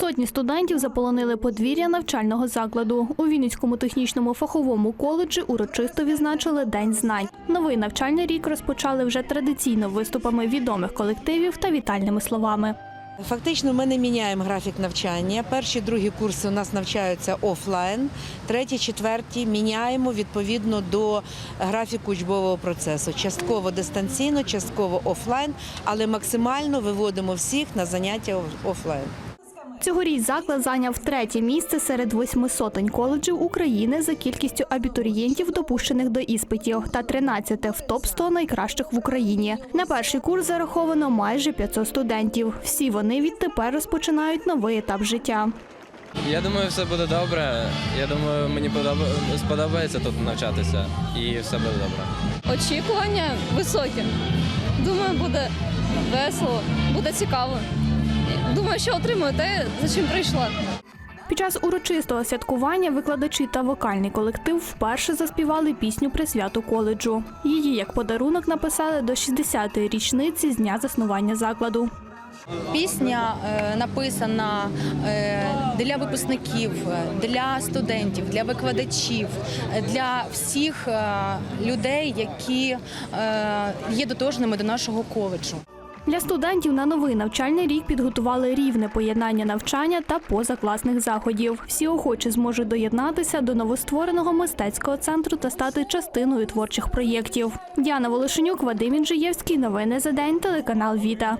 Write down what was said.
Сотні студентів заполонили подвір'я навчального закладу. У Вінницькому технічному фаховому коледжі урочисто відзначили День знань. Новий навчальний рік розпочали вже традиційно виступами відомих колективів та вітальними словами. Фактично, ми не міняємо графік навчання. Перші, другі курси у нас навчаються офлайн, треті, четверті міняємо відповідно до графіку учбового процесу. Частково дистанційно, частково офлайн, але максимально виводимо всіх на заняття офлайн. Цьогоріч заклад зайняв третє місце серед восьми сотень коледжів України за кількістю абітурієнтів, допущених до іспитів, та 13 в топ 100 найкращих в Україні. На перший курс зараховано майже 500 студентів. Всі вони відтепер розпочинають новий етап життя. Я думаю, все буде добре. Я думаю, мені подоба- сподобається тут навчатися і все буде добре. Очікування високі. Думаю, буде весело, буде цікаво. Думаю, що отримую те, за чим прийшла. Під час урочистого святкування викладачі та вокальний колектив вперше заспівали пісню присвяту коледжу. Її як подарунок написали до 60-ї річниці з дня заснування закладу. Пісня е, написана е, для випускників, для студентів, для викладачів, для всіх е, людей, які е, є дотожними до нашого коледжу. Для студентів на новий навчальний рік підготували рівне поєднання навчання та позакласних заходів. Всі охочі зможуть доєднатися до новоствореного мистецького центру та стати частиною творчих проєктів. Діана Волошенюк, Вадим Інжиєвський. Новини за день. Телеканал Віта.